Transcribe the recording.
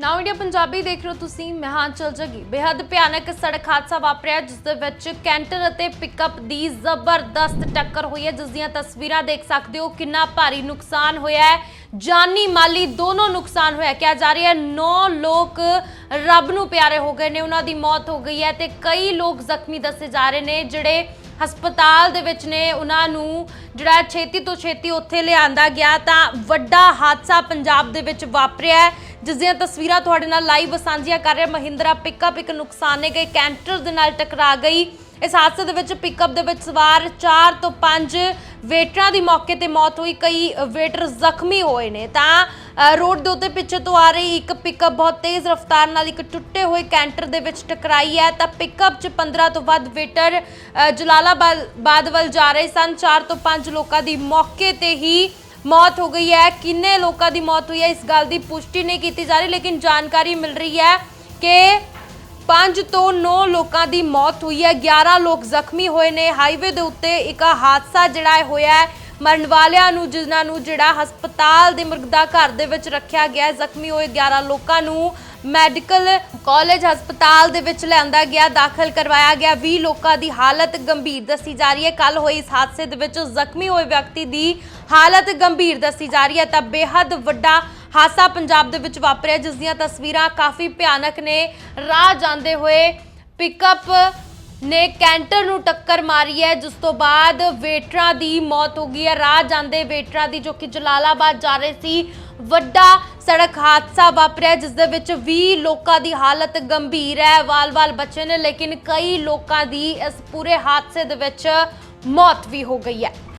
ਨਾਓ India Punjabi ਦੇਖ ਰਹੇ ਹੋ ਤੁਸੀਂ, ਮੈਂ ਹਾਂ ਚਲ ਜਗੀ। ਬੇहद ਭਿਆਨਕ ਸੜਕ ਹਾਦਸਾ ਵਾਪਰਿਆ, ਜਿਸ ਦੇ ਵਿੱਚ ਕੈਂਟਰ ਅਤੇ ਪਿਕਅਪ ਦੀ ਜ਼ਬਰਦਸਤ ਟੱਕਰ ਹੋਈ ਹੈ। ਜਿਸ ਦੀਆਂ ਤਸਵੀਰਾਂ ਦੇਖ ਸਕਦੇ ਹੋ, ਕਿੰਨਾ ਭਾਰੀ ਨੁਕਸਾਨ ਹੋਇਆ ਹੈ। ਜਾਨੀ ਮਾਲੀ ਦੋਨੋਂ ਨੁਕਸਾਨ ਹੋਇਆ। ਕਿਹਾ ਜਾ ਰਿਹਾ ਹੈ 9 ਲੋਕ ਰੱਬ ਨੂੰ ਪਿਆਰੇ ਹੋ ਗਏ ਨੇ, ਉਹਨਾਂ ਦੀ ਮੌਤ ਹੋ ਗਈ ਹੈ ਤੇ ਕਈ ਲੋਕ ਜ਼ਖਮੀ ਦੱਸੇ ਜਾ ਰਹੇ ਨੇ, ਜਿਹੜੇ ਹਸਪਤਾਲ ਦੇ ਵਿੱਚ ਨੇ, ਉਹਨਾਂ ਨੂੰ ਜਿਹੜਾ ਛੇਤੀ ਤੋਂ ਛੇਤੀ ਉੱਥੇ ਲਿਆਂਦਾ ਗਿਆ। ਤਾਂ ਵੱਡਾ ਹਾਦਸਾ ਪੰਜਾਬ ਦੇ ਵਿੱਚ ਵਾਪਰਿਆ ਹੈ। ਜਿਸ ਦੀਆਂ ਤਸਵੀਰਾਂ ਤੁਹਾਡੇ ਨਾਲ ਲਾਈਵ ਸਾਂਝੀਆਂ ਕਰ ਰਿਹਾ ਮਹਿੰਦਰਾ ਪਿਕਅਪ ਇੱਕ ਨੁਕਸਾਨੇ ਗਏ ਕੈਂਟਰ ਦੇ ਨਾਲ ਟਕਰਾ ਗਈ। ਇਸ ਹਾਦਸੇ ਦੇ ਵਿੱਚ ਪਿਕਅਪ ਦੇ ਵਿੱਚ ਸਵਾਰ 4 ਤੋਂ 5 ਵੇਟਰਾਂ ਦੀ ਮੌਕੇ ਤੇ ਮੌਤ ਹੋਈ। ਕਈ ਵੇਟਰ ਜ਼ਖਮੀ ਹੋਏ ਨੇ। ਤਾਂ ਰੋਡ ਦੇ ਉੱਤੇ ਪਿੱਛੇ ਤੋਂ ਆ ਰਹੀ ਇੱਕ ਪਿਕਅਪ ਬਹੁਤ ਤੇਜ਼ ਰਫ਼ਤਾਰ ਨਾਲ ਇੱਕ ਟੁੱਟੇ ਹੋਏ ਕੈਂਟਰ ਦੇ ਵਿੱਚ ਟਕਰਾਈ ਹੈ। ਤਾਂ ਪਿਕਅਪ 'ਚ 15 ਤੋਂ ਵੱਧ ਵੇਟਰ ਅ, ਜਲਾਲਾਬਾਦ ਬਾਦ ਵੱਲ ਜਾ ਰਹੇ ਸਨ। 4 ਤੋਂ 5 ਲੋਕਾਂ ਦੀ ਮੌਕੇ ਤੇ ਹੀ ਮੌਤ ਹੋ ਗਈ ਹੈ। ਕਿੰਨੇ ਲੋਕਾਂ ਦੀ ਮੌਤ ਹੋਈ ਹੈ? ਇਸ ਗੱਲ ਦੀ ਪੁਸ਼ਟੀ ਨਹੀਂ ਕੀਤੀ ਜਾ ਰਹੀ, ਲੇਕਿਨ ਜਾਣਕਾਰੀ ਮਿਲ ਰਹੀ ਹੈ ਕਿ 5 ਤੋਂ 9 ਲੋਕਾਂ ਦੀ ਮੌਤ ਹੋਈ ਹੈ। 11 ਲੋਕ ਜ਼ਖਮੀ ਹੋਏ ਨੇ। ਹਾਈਵੇ ਦੇ ਉੱਤੇ ਇੱਕ ਹਾਦਸਾ ਜਿਹੜਾ ਹੋਇਆ ਹੈ। ਮਰਨ ਵਾਲਿਆਂ ਨੂੰ, ਜਿਨ੍ਹਾਂ ਨੂੰ ਜਿਹੜਾ ਹਸਪਤਾਲ ਦੇ ਮੁਰਗਦਾ ਘਰ ਦੇ ਵਿੱਚ ਰੱਖਿਆ ਗਿਆ ਜ਼ਖਮੀ ਹੋਏ 11 ਲੋਕਾਂ ਨੂੰ ਮੈਡੀਕਲ ਕਾਲਜ ਹਸਪਤਾਲ ਦੇ ਵਿੱਚ ਲਿਆਂਦਾ ਗਿਆ, ਦਾਖਲ ਕਰਵਾਇਆ ਗਿਆ। 20 ਲੋਕਾਂ ਦੀ ਹਾਲਤ ਗੰਭੀਰ ਦੱਸੀ ਜਾ ਰਹੀ ਹੈ। ਕੱਲ ਹੋਏ ਇਸ ਹਾਦਸੇ ਦੇ ਵਿੱਚ ਜ਼ਖਮੀ ਹੋਏ ਵਿਅਕਤੀ ਦੀ ਹਾਲਤ ਗੰਭੀਰ ਦੱਸੀ ਜਾ ਰਹੀ ਹੈ ਤਾਂ ਬੇਹੱਦ ਵੱਡਾ ਹਾਦਸਾ ਪੰਜਾਬ ਦੇ ਵਿੱਚ ਵਾਪਰਿਆ, ਜਿਸ ਦੀਆਂ ਤਸਵੀਰਾਂ ਕਾਫੀ ਭਿਆਨਕ ਨੇ। ਰਾਹ ਜਾਂਦੇ ਹੋਏ ਪਿਕਅਪ ਨੇ ਕੈਂਟਰ ਨੂੰ ਟੱਕਰ ਮਾਰੀ ਹੈ, ਜਿਸ ਤੋਂ ਬਾਅਦ ਵੇਟਰਾਂ ਦੀ ਮੌਤ ਹੋ ਗਈ ਹੈ। ਰਾਹ ਜਾਂਦੇ ਵੇਟਰਾਂ ਦੀ, ਜੋ ਕਿ ਜਲਾਲਾਬਾਦ ਜਾ ਰਹੇ ਸੀ, ਵੱਡਾ ਸੜਕ ਹਾਦਸਾ ਵਾਪਰਿਆ, ਜਿਸ ਦੇ ਵਿੱਚ 20 ਲੋਕਾਂ ਦੀ ਹਾਲਤ ਗੰਭੀਰ ਹੈ। ਵਾਲ-ਵਾਲ ਬਚੇ ਨੇ, ਲੇਕਿਨ ਕਈ ਲੋਕਾਂ ਦੀ ਇਸ ਪੂਰੇ ਹਾਦਸੇ ਦੇ ਵਿੱਚ ਮੌਤ ਵੀ ਹੋ ਗਈ ਹੈ।